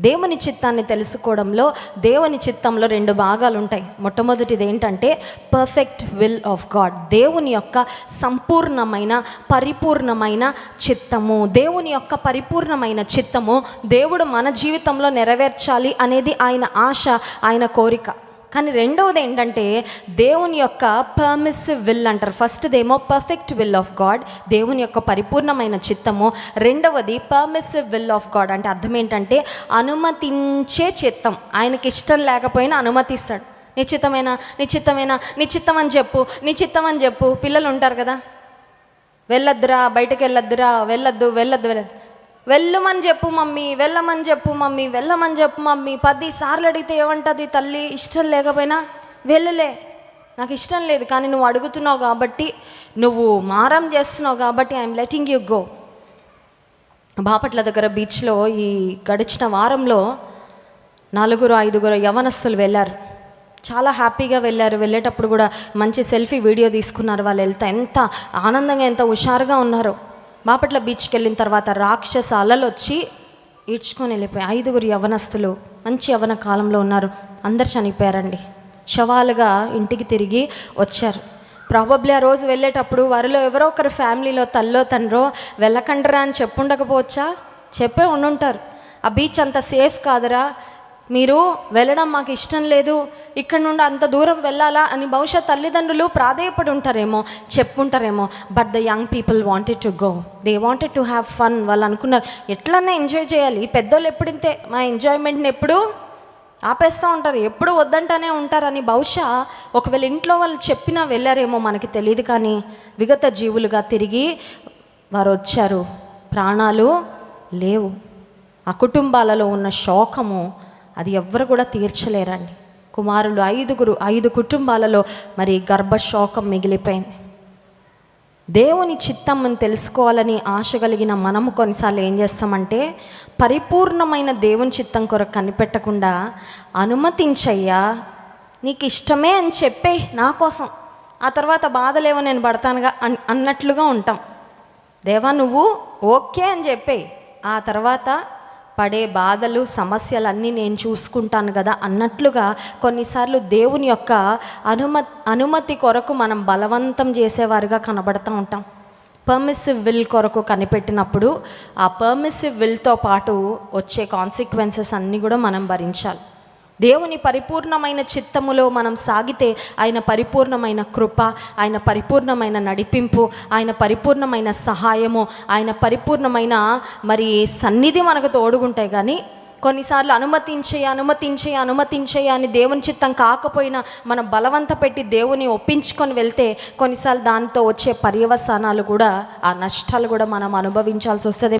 దేవుని చిత్తాన్ని తెలుసుకోవడంలో దేవుని చిత్తంలో రెండు భాగాలు ఉంటాయి మొట్టమొదటిది ఏంటంటే పర్ఫెక్ట్ విల్ ఆఫ్ గాడ్ దేవుని యొక్క సంపూర్ణమైన పరిపూర్ణమైన చిత్తము. దేవుని యొక్క పరిపూర్ణమైన చిత్తము దేవుడు మన జీవితంలో నెరవేర్చాలి అనేది ఆయన ఆశ ఆయన కోరిక. కానీ రెండవది ఏంటంటే దేవుని యొక్క పర్మిసివ్ విల్ అంటారు. ఫస్ట్దేమో పర్ఫెక్ట్ విల్ ఆఫ్ గాడ్ దేవుని యొక్క పరిపూర్ణమైన చిత్తము. రెండవది పర్మిసివ్ విల్ ఆఫ్ గాడ్ అంటే అర్థం ఏంటంటే అనుమతించే చిత్తం. ఆయనకి ఇష్టం లేకపోయినా అనుమతిస్తాడు. నిశ్చితమైన? నిశ్చితమైన? నిశ్చితం అని చెప్పు నిశ్చితం అని చెప్పు. పిల్లలు ఉంటారు కదా. వెళ్ళొద్దురా బయటకు వెళ్ళొద్దురా వెళ్ళొద్దు వెళ్ళొద్దు వెళ్ళదు వెళ్ళమని చెప్పు మమ్మీ వెళ్ళమని చెప్పు మమ్మీ వెళ్ళమని చెప్పు మమ్మీ. పది సార్లు అడిగితే ఏమంటుంది తల్లి? ఇష్టం లేకపోయినా వెళ్ళలే. నాకు ఇష్టం లేదు కానీ నువ్వు అడుగుతున్నావు కాబట్టి నువ్వు మారం చేస్తున్నావు కాబట్టి I'm letting you go Bapatla దగ్గర బీచ్లో ఈ గడిచిన వారంలో నలుగురు ఐదుగురు యవనస్తులు వెళ్ళారు. చాలా హ్యాపీగా వెళ్ళారు. వెళ్ళేటప్పుడు కూడా మంచి సెల్ఫీ వీడియో తీసుకున్నారు. వాళ్ళు వెళ్తా ఎంత ఆనందంగా ఎంత హుషారుగా ఉన్నారు. బాపట్ల బీచ్కి వెళ్ళిన తర్వాత రాక్షస అలలు వచ్చి ఈడ్చుకొని వెళ్ళిపోయి ఐదుగురు యవనస్తులు మంచి యవన కాలంలో ఉన్నారు. అందరు చనిపోయారండి. శవాలుగా ఇంటికి తిరిగి వచ్చారు. ప్రాబబ్లీ ఆ రోజు వెళ్ళేటప్పుడు వారిలో ఎవరో ఒకరు ఫ్యామిలీలో తల్లో తండ్రో వెళ్ళకండరా అని చెప్పుండకపోవచ్చా చెప్పే ఉండుంటారు. ఆ బీచ్ అంత సేఫ్ కాదురా. మీరు వెళ్ళడం మాకు ఇష్టం లేదు. ఇక్కడ నుండి అంత దూరం వెళ్ళాలా అని బహుశా తల్లిదండ్రులు ప్రాధేయపడి ఉంటారేమో చెప్పుంటారేమో. But the young people wanted to go they wanted to have fun వాళ్ళు అనుకున్నారు ఎట్లన్నా ఎంజాయ్ చేయాలి. పెద్దోళ్ళు ఎప్పుడింతే మా ఎంజాయ్మెంట్ని ఎప్పుడు ఆపేస్తూ ఉంటారు. ఎప్పుడు వద్దంటనే ఉంటారని బహుశా ఒకవేళ ఇంట్లో వాళ్ళు చెప్పినా వెళ్ళారేమో మనకి తెలియదు కానీ విగత జీవులుగా తిరిగి వారు వచ్చారు. ప్రాణాలు లేవు. ఆ కుటుంబాలలో ఉన్న శోకము అది ఎవ్వరు కూడా తీర్చలేరండి. కుమారులు ఐదుగురు ఐదు కుటుంబాలలో మరి గర్భశోకం మిగిలిపోయింది. దేవుని చిత్తమ్మని తెలుసుకోవాలని ఆశ కలిగిన మనము కొన్నిసార్లు ఏం చేస్తామంటే పరిపూర్ణమైన దేవుని చిత్తం కొరకు కనిపెట్టకుండా అనుమతించయ్యా నీకు ఇష్టమే అని చెప్పే నా కోసం. ఆ తర్వాత బాధలేవో నేను పడతానుగా అన్ అన్నట్లుగా ఉంటాం. దేవా నువ్వు ఓకే అని చెప్పే. ఆ తర్వాత పడే బాధలు సమస్యలన్నీ నేను చూసుకుంటాను కదా అన్నట్లుగా కొన్నిసార్లు దేవుని యొక్క అనుమతి అనుమతి కొరకు మనం బలవంతం చేసేవారుగా కనబడుతూ ఉంటాం. పర్మిసివ్ విల్ కొరకు కనిపెట్టినప్పుడు ఆ పర్మిసివ్ విల్తో పాటు వచ్చే కాన్సిక్వెన్సెస్ అన్నీ కూడా మనం భరించాలి. దేవుని పరిపూర్ణమైన చిత్తములో మనం సాగితే ఆయన పరిపూర్ణమైన కృప ఆయన పరిపూర్ణమైన నడిపింపు ఆయన పరిపూర్ణమైన సహాయము ఆయన పరిపూర్ణమైన మరి సన్నిధి మనకు తోడుగుంటాయి. కానీ కొన్నిసార్లు అనుమతించే అనుమతించే అనుమతించే అని దేవుని చిత్తం కాకపోయినా మనం బలవంత పెట్టి దేవుని ఒప్పించుకొని వెళ్తే కొన్నిసార్లు దాంతో వచ్చే పర్యవసానాలు కూడా ఆ నష్టాలు కూడా మనం అనుభవించాల్సి వస్తుంది.